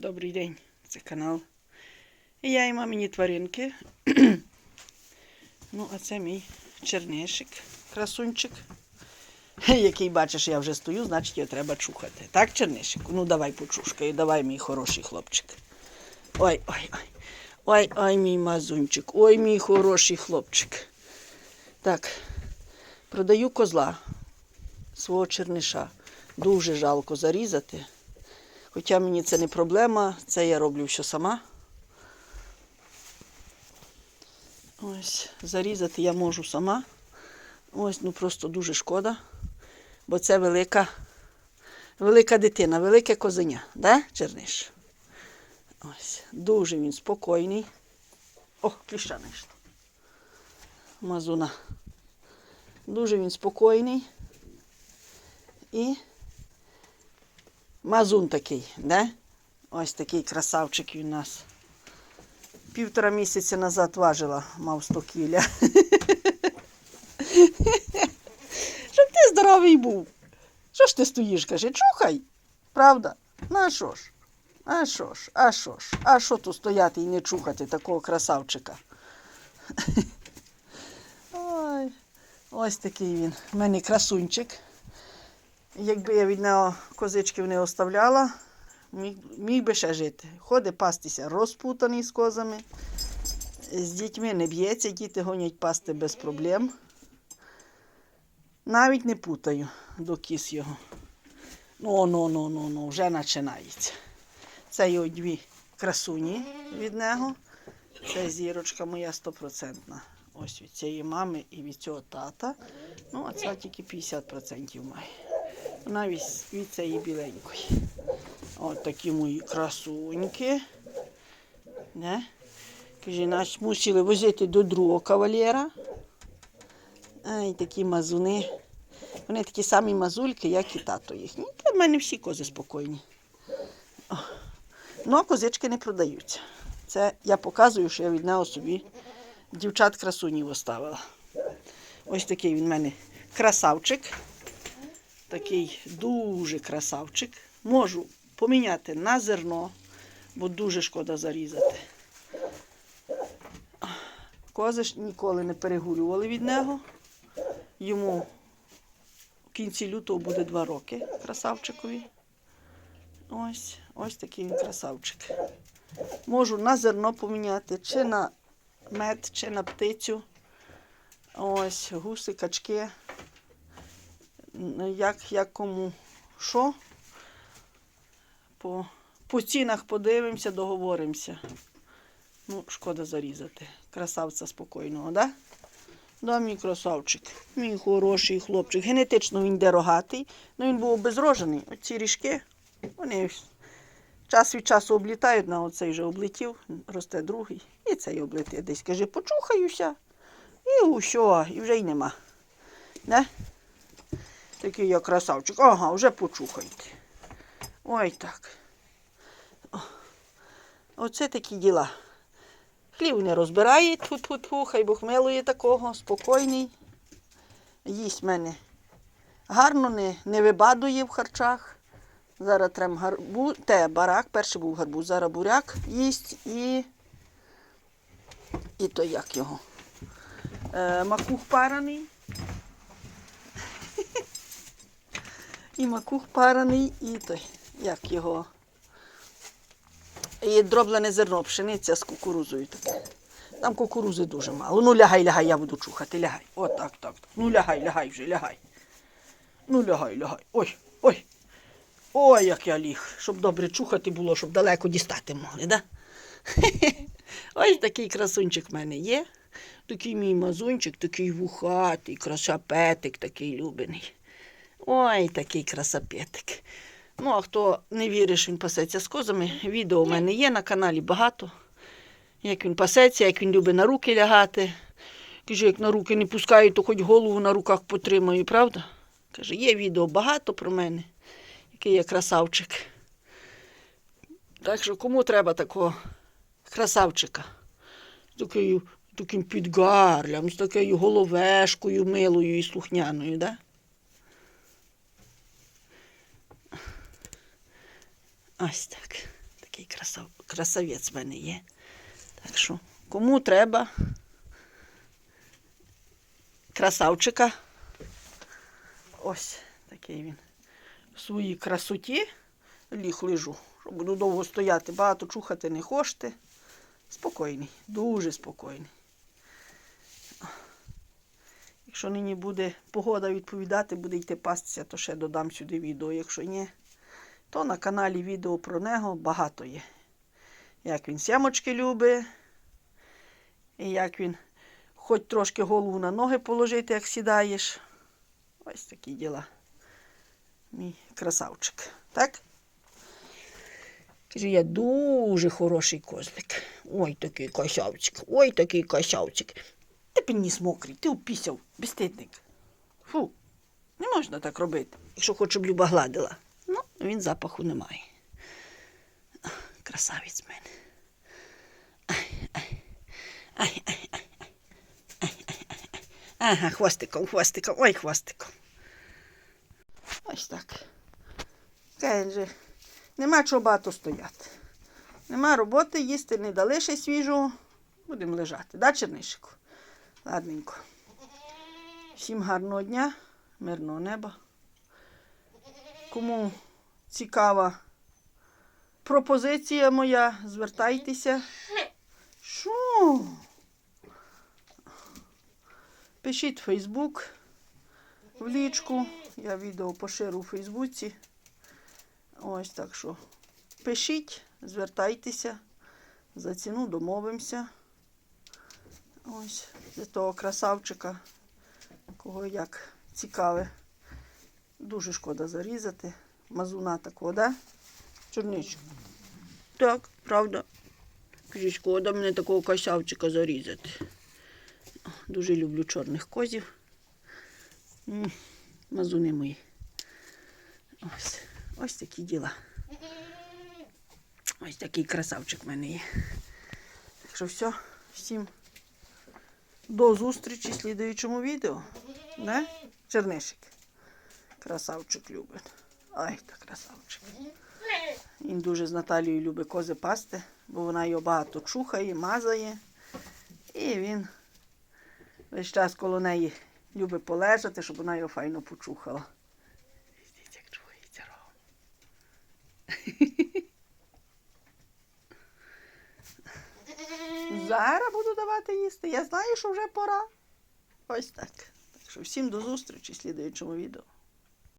Добрий день, це канал. Я і мамині тваринки. ну, а це мій чернишик, красунчик. Який бачиш, я вже стою, значить його треба чухати. Так, чернишик? Ну давай почушкаю, давай, мій хороший хлопчик. Ой, ой, ой. Ой, ой, мій мазунчик, ой, мій хороший хлопчик. Так, продаю козла свого черниша. Дуже жалко зарізати. Хоча мені це не проблема, це я роблю все сама. Ось, зарізати я можу сама. Ось, ну просто дуже шкода. Бо це велика, велика дитина, велике козеня, да, Черниш? Ось, дуже він спокійний. О, кліща. Мазуна. Дуже він спокійний. І Мазун такий, да? Ось такий красавчик у нас. Півтора місяця назад важила, мав 100 кіля. Щоб ти здоровий був. Що ж ти стоїш, каже, чухай. Правда? Ну а що ж? А що ж? А що ж? А що тут стояти і не чухати такого красавчика? Ой, ось такий він. У мене красунчик. Якби я від нього козичків не оставляла, міг, міг би ще жити. Ходить пастися розпутаний з козами. З дітьми не б'ється, діти гонять пасти без проблем. Навіть не путаю до кіс його. Ну, ну, ну, ну, ну, вже починається. Це його дві красуні від нього. Це зірочка моя стопроцентна. Ось від цієї мами і від цього тата. Ну, а це тільки 50% має. Вона від, від біленької. От такі мої красуньки. Не? Каже, нас мусили возити до другого кавалера. Ай, такі мазуни. Вони такі самі мазульки, як і тато. Та в мене всі кози спокійні. Ну, а козички не продаються. Це я показую, що я від нього собі дівчат красунів оставила. Ось такий він в мене красавчик. Такий дуже красавчик. Можу поміняти на зерно, бо дуже шкода зарізати. Кози ж ніколи не перегулювали від нього. Йому в кінці лютого буде два роки красавчикові. Ось, ось такий він красавчик. Можу на зерно поміняти, чи на мед, чи на птицю. Ось, гуси, качки. Ну, Як, як кому що. По, по цінах подивимося, договоримося. Ну, шкода зарізати. Красавця спокійного, да? Да, мій красавчик. Мій хороший хлопчик. Генетично він дорогатий, але він був обезрожений. Оці ріжки, вони час від часу облітають, на оцей вже облетів, росте другий. І цей облетить. Десь каже, почухаюся. І усьо, і вже й нема. Не? Такий я красавчик. Ага, вже почухайте. Ой так. Оце такі діла. Хлів не розбирає, тут тьфу тьфу хай Бог милує такого, спокійний. Їсть мене. Гарно не, не вибадує в харчах. Зараз трем гарбуз, те барак, перший був гарбуз, зараз буряк їсть і. І то як його? Е, макух параний. І макух параний, і той, як його. І дроблене зерно, пшениця з кукурузою. Там кукурузи дуже мало. Ну лягай, лягай, я буду чухати, лягай. От так, так. Ну лягай, лягай вже, лягай. Ну лягай, лягай. Ой, ой. Ой, як я ліг. Щоб добре чухати було, щоб далеко дістати могли, да? Ось такий красунчик в мене є. Такий мій мазунчик, такий вухатий, красапетик такий любений. Ой, такий красапетик. Ну, а хто не вірить, що він пасеться з козами, відео у мене є на каналі багато. Як він пасеться, як він любить на руки лягати. Каже, як на руки не пускаю, то хоч голову на руках потримаю, правда? Каже, є відео багато про мене, який я красавчик. Так що кому треба такого красавчика? З такою, таким підгарлям, з такою головешкою милою і слухняною, да? Ось так. такий красав... красавець в мене є. Так що, кому треба красавчика. Ось такий він. В своїй красоті ліг лежу. Буду довго стояти, багато чухати не хочете. Спокійний, дуже спокійний. Якщо нині буде погода відповідати, буде йти пастися, то ще додам сюди відео. Якщо ні, то на каналі відео про нього багато є. Як він сямочки любить, і як він хоч трошки голову на ноги положити, як сідаєш. Ось такі діла. Мій красавчик. Так? Каже, я дуже хороший козлик. Ой, такий косявчик, ой, такий косявчик. Ти пеніс мокрий, ти упісяв, безстидник. Фу, не можна так робити, якщо хочеш, щоб Люба гладила. Він запаху не має. Красавець мене. Ага, хвостиком, хвостиком, ой, хвостиком. Ось так. Каже, нема чого багато стояти. Нема роботи, їсти не дали ще свіжого. Будемо лежати. Да, Чернишику? Ладненько. Всім гарного дня, мирного неба. Кому цікава пропозиція моя, звертайтеся. Що? Пишіть в Фейсбук в лічку. Я відео поширю у Фейсбуці. Ось так що. Пишіть, звертайтеся. За ціну домовимося. Ось для того красавчика, кого як цікаве. Дуже шкода зарізати. Мазуна такого, да? Чорничку. Так, правда. Кажіть, шкода мене такого косявчика зарізати. Дуже люблю чорних козів. Мазуни мої. Ось, ось такі діла. Ось такий красавчик в мене є. Так що все, всім до зустрічі в слідуючому відео. Не? Чернишик. Красавчик любить. Ай, та красавчик. Він дуже з Наталією любить кози пасти, бо вона його багато чухає, мазає. І він весь час коло неї любить полежати, щоб вона його файно почухала. Дивіться, як чується ром. Зараз буду давати їсти. Я знаю, що вже пора. Ось так. Так що всім до зустрічі в слідуючому відео.